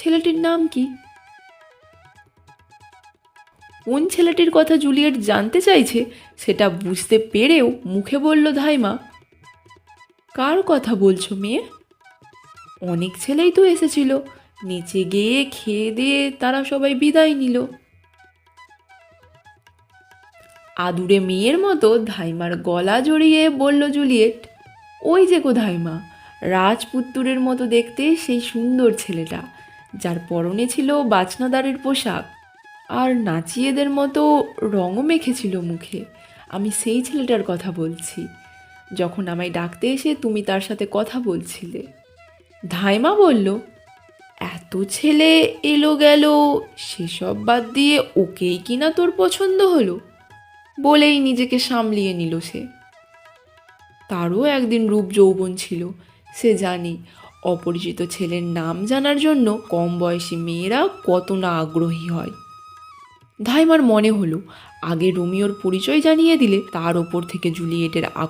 ছেলেটির নাম কি? কোন ছেলেটির কথা জুলিয়েট জানতে চাইছে, সেটা বুঝতে পেরেও মুখে বলল, ধাইমা, কার কথা বলছো মেয়ে? অনেক ছেলেই তো এসেছিল। নিচে গিয়ে খেয়ে দিয়ে তারা সবাই বিদায় নিল। আদুরে মেয়ের মতো ধাইমার গলা জড়িয়ে বলল জুলিয়েট, ওই যে গো ধাইমা, রাজপুত্তুরের মতো দেখতে সেই সুন্দর ছেলেটা। যার পরনে ছিল বাচনাদারের পোশাক, আর নাচিয়েদের মতো রঙও মেখেছিল মুখে। আমি সেই ছেলেটার কথা বলছি। যখন আমায় ডাকতে এসে তুমি তার সাথে কথা বলছিলে। ধাইমা বলল, এত ছেলে এলো গেল, সেসব বাদ দিয়ে ওকেই কিনা তোর পছন্দ হলো? বলেই নিজেকে সামলিয়ে নিল সে। তারও একদিন রূপ যৌবন ছিল, সে জানি। অপরিচিত ছেলের নাম জানার জন্য কম বয়সী মেয়েরা কত না আগ্রহী হয়। ধাইমার মনে হলো, আগে রোমিওর পরিচয় জানিয়ে দিলে তার ওপর থেকে জুলিয়েটের আকর্ষণ